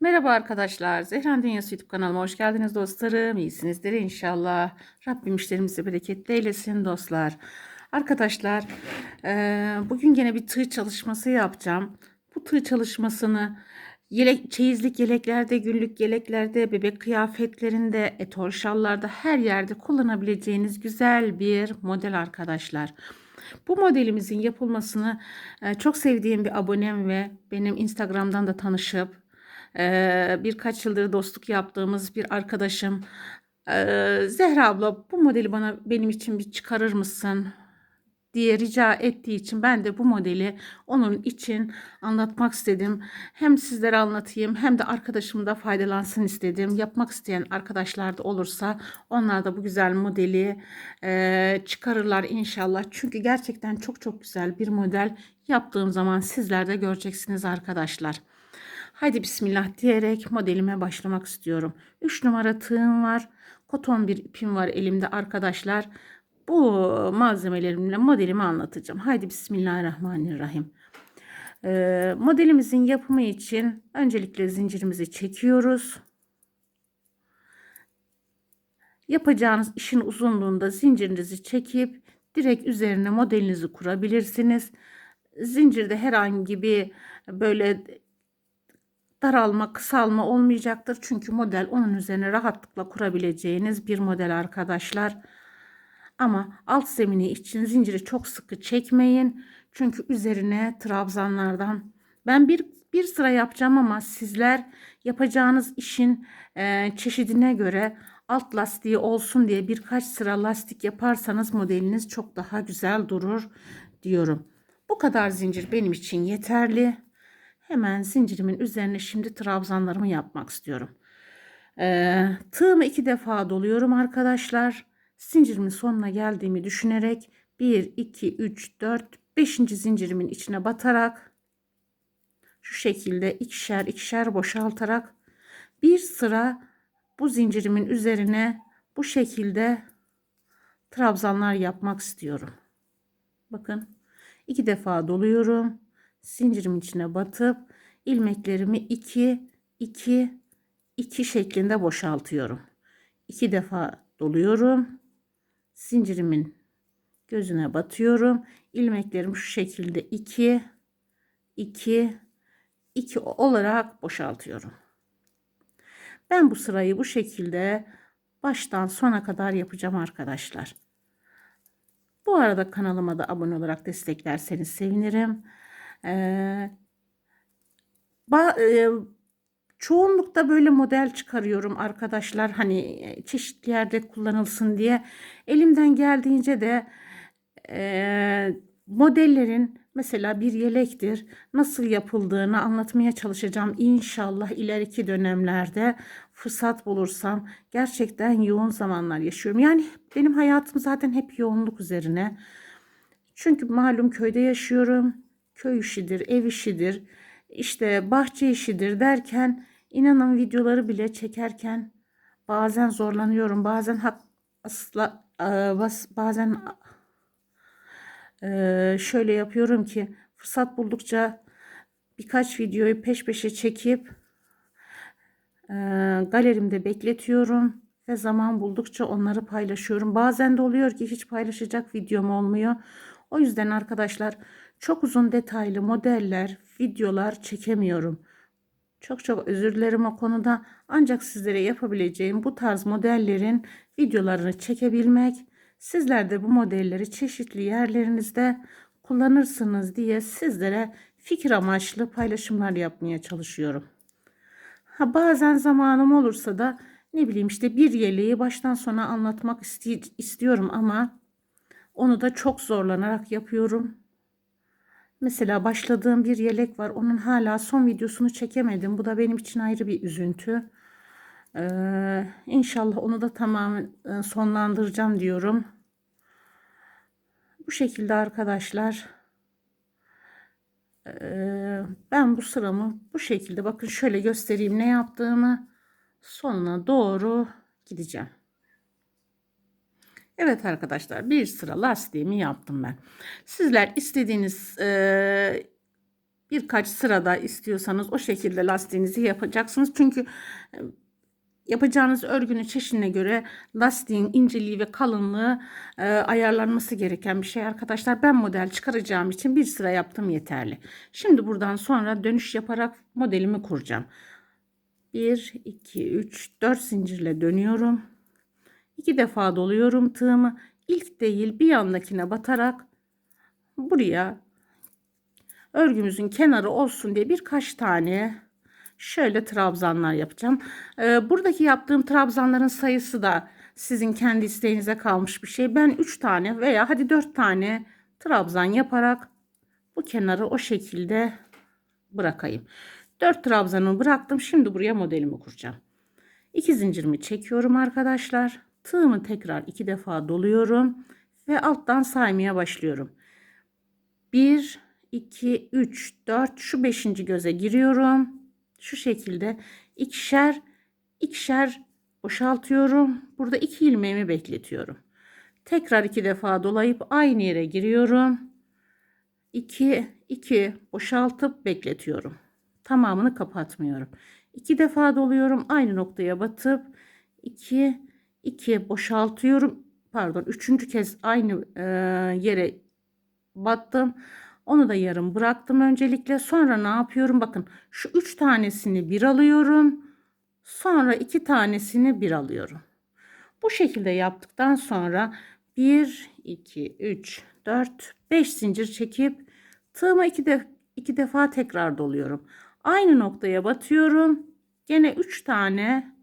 Merhaba arkadaşlar. Zehran Dünyası YouTube kanalıma hoş geldiniz dostlarım. İyisinizdir inşallah. Rabbim işlerimizi bereketli eylesin dostlar. Arkadaşlar eee, bugün gene bir tığ çalışması yapacağım. Bu tığ çalışmasını yelek, çeyizlik yeleklerde, günlük yeleklerde, bebek kıyafetlerinde, etol şallarda her yerde kullanabileceğiniz güzel bir model arkadaşlar. Bu modelimizin yapılmasını e, çok sevdiğim bir abonem ve benim Instagram'dan da tanışıp e, birkaç yıldır dostluk yaptığımız bir arkadaşım Zehra abla bu modeli bana benim için bir çıkarır mısın diye rica ettiği için ben de bu modeli onun için anlatmak istedim. Hem sizlere anlatayım hem de arkadaşım da faydalansın istedim. Yapmak isteyen arkadaşlar da olursa onlar da bu güzel modeli e, çıkarırlar inşallah. Çünkü gerçekten çok çok güzel bir model yaptığım zaman sizler de göreceksiniz arkadaşlar. Haydi bismillah diyerek modelime başlamak istiyorum. 3 numara tığım var. Koton bir ipim var elimde arkadaşlar. Bu malzemelerimle modelimi anlatacağım. Haydi bismillahirrahmanirrahim. Ee, modelimizin yapımı için öncelikle zincirimizi çekiyoruz. Yapacağınız işin uzunluğunda zincirinizi çekip direkt üzerine modelinizi kurabilirsiniz. Zincirde herhangi bir böyle daralma, kısalma olmayacaktır. Çünkü model onun üzerine rahatlıkla kurabileceğiniz bir model arkadaşlar. Ama alt zemini için zinciri çok sıkı çekmeyin. Çünkü üzerine trabzanlardan ben bir bir sıra yapacağım ama sizler yapacağınız işin e, çeşidine göre alt lastiği olsun diye birkaç sıra lastik yaparsanız modeliniz çok daha güzel durur diyorum. Bu kadar zincir benim için yeterli. Hemen zincirimin üzerine şimdi trabzanlarımı yapmak istiyorum. Ee, tığımı iki defa doluyorum arkadaşlar. Zincirimin sonuna geldiğimi düşünerek 1, 2, 3, 4, 5. zincirimin içine batarak şu şekilde ikişer ikişer boşaltarak bir sıra bu zincirimin üzerine bu şekilde trabzanlar yapmak istiyorum. Bakın iki defa doluyorum zincirimin içine batıp ilmeklerimi 2 2 2 şeklinde boşaltıyorum. 2 defa doluyorum. Zincirimin gözüne batıyorum. İlmeklerimi şu şekilde 2 2 2 olarak boşaltıyorum. Ben bu sırayı bu şekilde baştan sona kadar yapacağım arkadaşlar. Bu arada kanalıma da abone olarak desteklerseniz sevinirim. Ee, ba, e, çoğunlukta böyle model çıkarıyorum arkadaşlar. Hani e, çeşitli yerde kullanılsın diye. Elimden geldiğince de e, modellerin mesela bir yelektir nasıl yapıldığını anlatmaya çalışacağım. İnşallah ileriki dönemlerde fırsat bulursam gerçekten yoğun zamanlar yaşıyorum. Yani benim hayatım zaten hep yoğunluk üzerine. Çünkü malum köyde yaşıyorum köy işidir, ev işidir, işte bahçe işidir derken inanın videoları bile çekerken bazen zorlanıyorum. Bazen hak asla e, bazen e, şöyle yapıyorum ki fırsat buldukça birkaç videoyu peş peşe çekip e, galerimde bekletiyorum ve zaman buldukça onları paylaşıyorum. Bazen de oluyor ki hiç paylaşacak videom olmuyor. O yüzden arkadaşlar çok uzun detaylı modeller, videolar çekemiyorum. Çok çok özür dilerim o konuda. Ancak sizlere yapabileceğim bu tarz modellerin videolarını çekebilmek, sizler de bu modelleri çeşitli yerlerinizde kullanırsınız diye sizlere fikir amaçlı paylaşımlar yapmaya çalışıyorum. Ha bazen zamanım olursa da ne bileyim işte bir yeleği baştan sona anlatmak istiyorum ama onu da çok zorlanarak yapıyorum. Mesela başladığım bir yelek var. Onun hala son videosunu çekemedim. Bu da benim için ayrı bir üzüntü. Ee, inşallah onu da tamamen e, sonlandıracağım diyorum. Bu şekilde arkadaşlar. Ee, ben bu sıramı bu şekilde bakın şöyle göstereyim ne yaptığımı. Sonuna doğru gideceğim. Evet arkadaşlar bir sıra lastiğimi yaptım ben. Sizler istediğiniz e, birkaç sırada istiyorsanız o şekilde lastiğinizi yapacaksınız. Çünkü e, yapacağınız örgünün çeşidine göre lastiğin inceliği ve kalınlığı e, ayarlanması gereken bir şey arkadaşlar. Ben model çıkaracağım için bir sıra yaptım yeterli. Şimdi buradan sonra dönüş yaparak modelimi kuracağım. 1, 2, 3, 4 zincirle dönüyorum. İki defa doluyorum tığımı. İlk değil bir yandakine batarak buraya örgümüzün kenarı olsun diye birkaç tane şöyle trabzanlar yapacağım. Ee, buradaki yaptığım trabzanların sayısı da sizin kendi isteğinize kalmış bir şey. Ben 3 tane veya hadi 4 tane trabzan yaparak bu kenarı o şekilde bırakayım. 4 trabzanımı bıraktım. Şimdi buraya modelimi kuracağım. 2 zincirimi çekiyorum arkadaşlar. Tığımı tekrar iki defa doluyorum ve alttan saymaya başlıyorum. 1 2 3 4 şu 5. göze giriyorum. Şu şekilde ikişer ikişer boşaltıyorum. Burada iki ilmeğimi bekletiyorum. Tekrar iki defa dolayıp aynı yere giriyorum. 2 2 boşaltıp bekletiyorum. Tamamını kapatmıyorum. İki defa doluyorum. Aynı noktaya batıp 2 2 boşaltıyorum. Pardon, üçüncü kez aynı e, yere battım. Onu da yarım bıraktım öncelikle. Sonra ne yapıyorum? Bakın şu üç tanesini bir alıyorum. Sonra iki tanesini bir alıyorum. Bu şekilde yaptıktan sonra 1, 2, 3, 4, 5 zincir çekip tığıma iki, def iki defa tekrar doluyorum. Aynı noktaya batıyorum. Gene 3 tane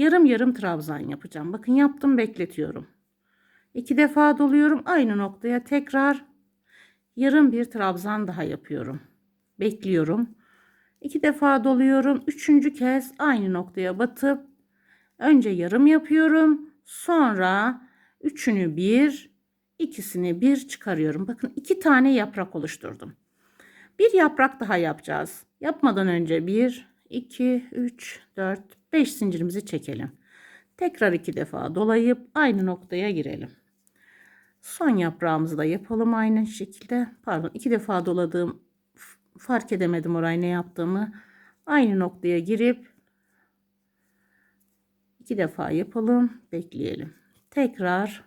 yarım yarım trabzan yapacağım. Bakın yaptım bekletiyorum. İki defa doluyorum. Aynı noktaya tekrar yarım bir trabzan daha yapıyorum. Bekliyorum. İki defa doluyorum. Üçüncü kez aynı noktaya batıp önce yarım yapıyorum. Sonra üçünü bir, ikisini bir çıkarıyorum. Bakın iki tane yaprak oluşturdum. Bir yaprak daha yapacağız. Yapmadan önce bir, iki, üç, dört, beş zincirimizi çekelim. Tekrar iki defa dolayıp aynı noktaya girelim. Son yaprağımızı da yapalım aynı şekilde. Pardon iki defa doladığım fark edemedim orayı ne yaptığımı. Aynı noktaya girip iki defa yapalım. Bekleyelim. Tekrar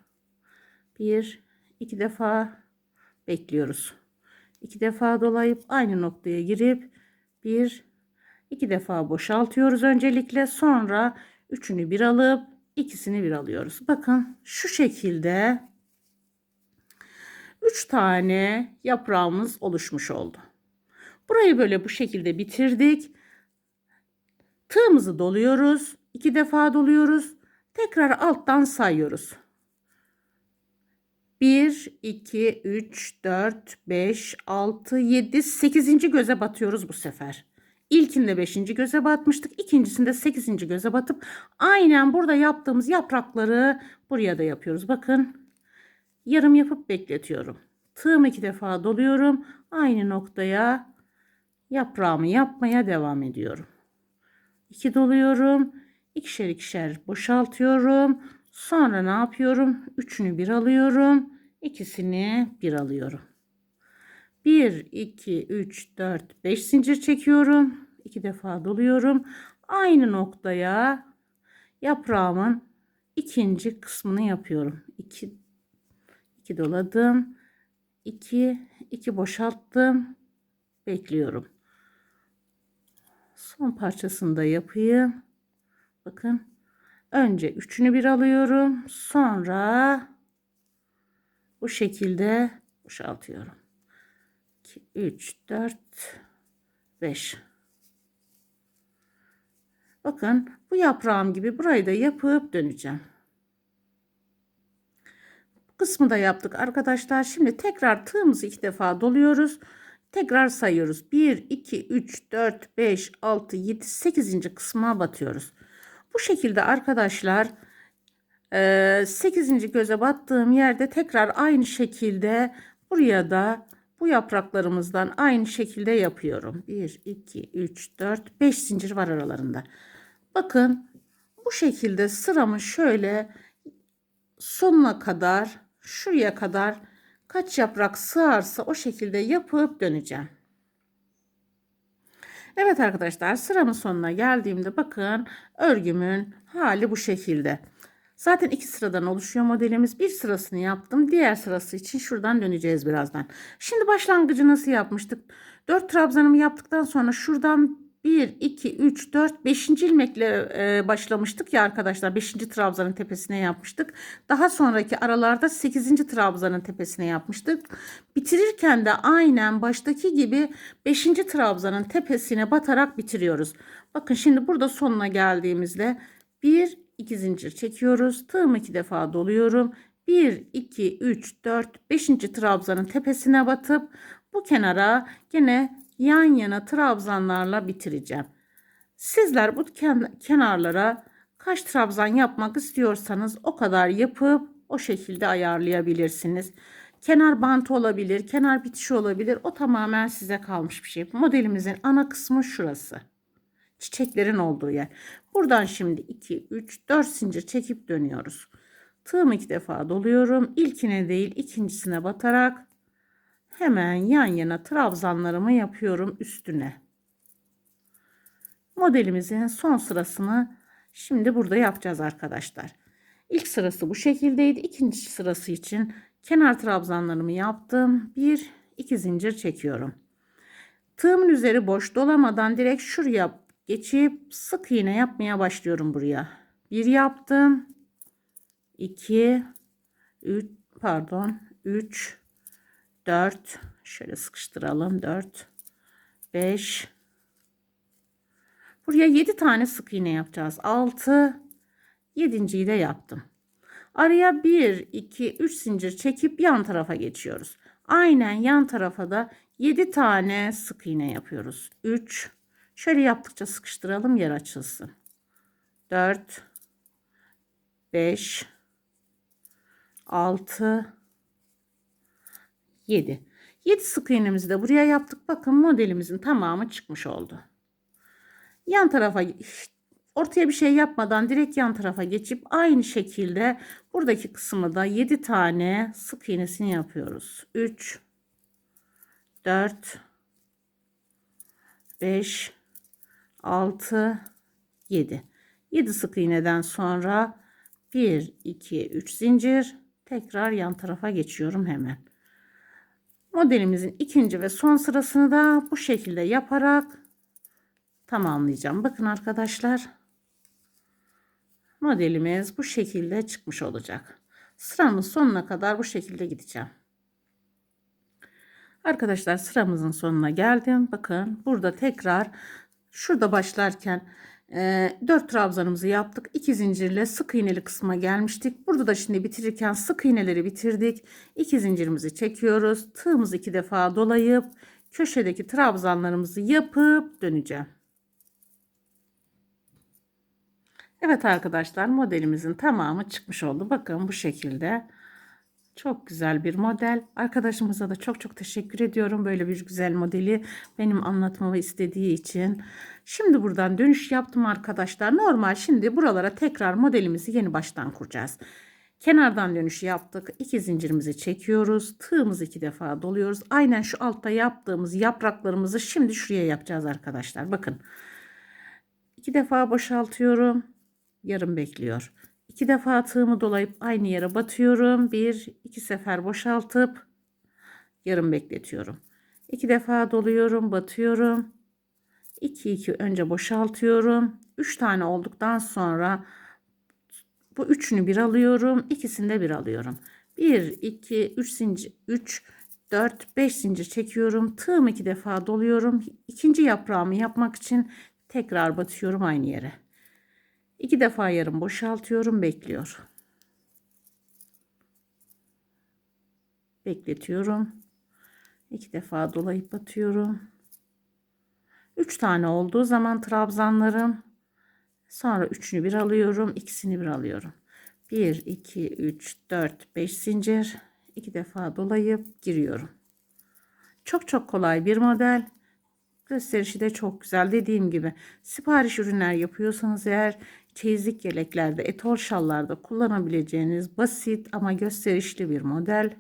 bir iki defa bekliyoruz. İki defa dolayıp aynı noktaya girip bir iki defa boşaltıyoruz öncelikle. Sonra üçünü bir alıp ikisini bir alıyoruz. Bakın şu şekilde 3 tane yaprağımız oluşmuş oldu. Burayı böyle bu şekilde bitirdik. Tığımızı doluyoruz. iki defa doluyoruz. Tekrar alttan sayıyoruz. 1, 2, 3, 4, 5, 6, 7, 8. göze batıyoruz bu sefer. İlkinde 5. göze batmıştık. İkincisinde 8. göze batıp aynen burada yaptığımız yaprakları buraya da yapıyoruz. Bakın yarım yapıp bekletiyorum. Tığımı iki defa doluyorum. Aynı noktaya yaprağımı yapmaya devam ediyorum. 2 doluyorum. ikişer ikişer boşaltıyorum. Sonra ne yapıyorum? Üçünü bir alıyorum. ikisini bir alıyorum. 1, 2, 3, 4, 5 zincir çekiyorum. 2 defa doluyorum. Aynı noktaya yaprağımın ikinci kısmını yapıyorum. 2 2 doladım. 2 2 boşalttım. Bekliyorum. Son parçasını da yapayım. Bakın. Önce üçünü bir alıyorum. Sonra bu şekilde boşaltıyorum. 2 3 4 5 Bakın bu yaprağım gibi burayı da yapıp döneceğim kısmı da yaptık arkadaşlar. Şimdi tekrar tığımızı iki defa doluyoruz. Tekrar sayıyoruz. 1, 2, 3, 4, 5, 6, 7, 8. kısma batıyoruz. Bu şekilde arkadaşlar 8. göze battığım yerde tekrar aynı şekilde buraya da bu yapraklarımızdan aynı şekilde yapıyorum. 1, 2, 3, 4, 5 zincir var aralarında. Bakın bu şekilde sıramı şöyle sonuna kadar şuraya kadar kaç yaprak sığarsa o şekilde yapıp döneceğim. Evet arkadaşlar sıramın sonuna geldiğimde bakın örgümün hali bu şekilde. Zaten iki sıradan oluşuyor modelimiz. Bir sırasını yaptım. Diğer sırası için şuradan döneceğiz birazdan. Şimdi başlangıcı nasıl yapmıştık? 4 trabzanımı yaptıktan sonra şuradan 1, 2, 3, 4, 5. ilmekle e, başlamıştık ya arkadaşlar. 5. trabzanın tepesine yapmıştık. Daha sonraki aralarda 8. trabzanın tepesine yapmıştık. Bitirirken de aynen baştaki gibi 5. trabzanın tepesine batarak bitiriyoruz. Bakın şimdi burada sonuna geldiğimizde 1, 2 zincir çekiyoruz. Tığımı 2 defa doluyorum. 1, 2, 3, 4, 5. trabzanın tepesine batıp bu kenara gene yan yana trabzanlarla bitireceğim. Sizler bu ken- kenarlara kaç trabzan yapmak istiyorsanız o kadar yapıp o şekilde ayarlayabilirsiniz. Kenar bantı olabilir, kenar bitişi olabilir. O tamamen size kalmış bir şey. Modelimizin ana kısmı şurası. Çiçeklerin olduğu yer. Buradan şimdi 2, 3, 4 zincir çekip dönüyoruz. Tığımı iki defa doluyorum. İlkine değil ikincisine batarak hemen yan yana trabzanlarımı yapıyorum üstüne. Modelimizin son sırasını şimdi burada yapacağız arkadaşlar. İlk sırası bu şekildeydi. İkinci sırası için kenar trabzanlarımı yaptım. Bir, iki zincir çekiyorum. Tığımın üzeri boş dolamadan direkt şuraya geçip sık iğne yapmaya başlıyorum buraya. Bir yaptım. 2 3 pardon 3 4 şöyle sıkıştıralım. 4 5 buraya 7 tane sık iğne yapacağız. 6 7.yi de yaptım. Araya 1 2 3 zincir çekip yan tarafa geçiyoruz. Aynen yan tarafa da 7 tane sık iğne yapıyoruz. 3 şöyle yaptıkça sıkıştıralım yer açılsın. 4 5 6 7 7 sık iğnemizi de buraya yaptık. Bakın modelimizin tamamı çıkmış oldu. Yan tarafa ortaya bir şey yapmadan direkt yan tarafa geçip aynı şekilde buradaki kısmı da 7 tane sık iğnesini yapıyoruz. 3 4 5 6 7 7 sık iğneden sonra 1 2 3 zincir tekrar yan tarafa geçiyorum hemen. Modelimizin ikinci ve son sırasını da bu şekilde yaparak tamamlayacağım. Bakın arkadaşlar. Modelimiz bu şekilde çıkmış olacak. Sıramın sonuna kadar bu şekilde gideceğim. Arkadaşlar sıramızın sonuna geldim. Bakın burada tekrar şurada başlarken 4 trabzanımızı yaptık. 2 zincirle sık iğneli kısma gelmiştik. Burada da şimdi bitirirken sık iğneleri bitirdik. 2 zincirimizi çekiyoruz. Tığımızı 2 defa dolayıp köşedeki trabzanlarımızı yapıp döneceğim. Evet arkadaşlar modelimizin tamamı çıkmış oldu. Bakın bu şekilde. Çok güzel bir model. Arkadaşımıza da çok çok teşekkür ediyorum. Böyle bir güzel modeli benim anlatmamı istediği için. Şimdi buradan dönüş yaptım arkadaşlar. Normal şimdi buralara tekrar modelimizi yeni baştan kuracağız. Kenardan dönüş yaptık. İki zincirimizi çekiyoruz. Tığımızı iki defa doluyoruz. Aynen şu altta yaptığımız yapraklarımızı şimdi şuraya yapacağız arkadaşlar. Bakın. iki defa boşaltıyorum. Yarım bekliyor. İki defa tığımı dolayıp aynı yere batıyorum. Bir, iki sefer boşaltıp yarım bekletiyorum. İki defa doluyorum, batıyorum. 2 2 önce boşaltıyorum. 3 tane olduktan sonra bu üçünü bir alıyorum. ikisini de bir alıyorum. 1 2 3 zincir 3 4 5 zincir çekiyorum. Tığımı iki defa doluyorum. İkinci yaprağımı yapmak için tekrar batıyorum aynı yere. İki defa yarım boşaltıyorum, bekliyor. Bekletiyorum. İki defa dolayıp batıyorum. 3 tane olduğu zaman trabzanlarım sonra üçünü bir alıyorum ikisini bir alıyorum. 1 2 3 4 5 zincir. İki defa dolayıp giriyorum. Çok çok kolay bir model. Gösterişi de çok güzel. Dediğim gibi sipariş ürünler yapıyorsanız eğer çeyizlik yeleklerde etol şallarda kullanabileceğiniz basit ama gösterişli bir model.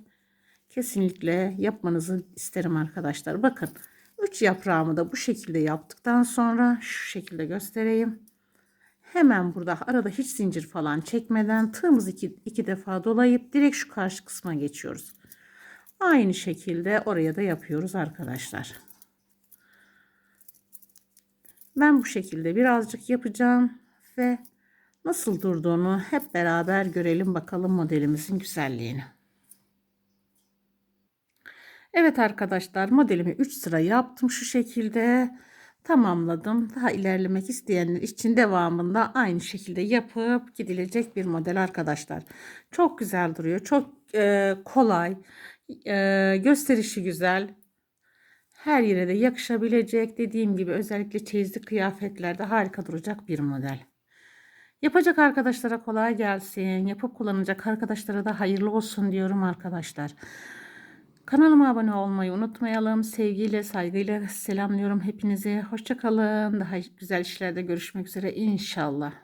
Kesinlikle yapmanızı isterim arkadaşlar. Bakın 3 yaprağımı da bu şekilde yaptıktan sonra şu şekilde göstereyim. Hemen burada arada hiç zincir falan çekmeden tığımızı iki, iki defa dolayıp direkt şu karşı kısma geçiyoruz. Aynı şekilde oraya da yapıyoruz arkadaşlar. Ben bu şekilde birazcık yapacağım ve nasıl durduğunu hep beraber görelim bakalım modelimizin güzelliğini. Evet arkadaşlar modelimi 3 sıra yaptım şu şekilde tamamladım. Daha ilerlemek isteyenler için devamında aynı şekilde yapıp gidilecek bir model arkadaşlar. Çok güzel duruyor. Çok e, kolay. E, gösterişi güzel. Her yere de yakışabilecek. Dediğim gibi özellikle çeyizli kıyafetlerde harika duracak bir model. Yapacak arkadaşlara kolay gelsin. Yapıp kullanacak arkadaşlara da hayırlı olsun diyorum arkadaşlar. Kanalıma abone olmayı unutmayalım. Sevgiyle, saygıyla selamlıyorum hepinizi. Hoşçakalın. Daha güzel işlerde görüşmek üzere inşallah.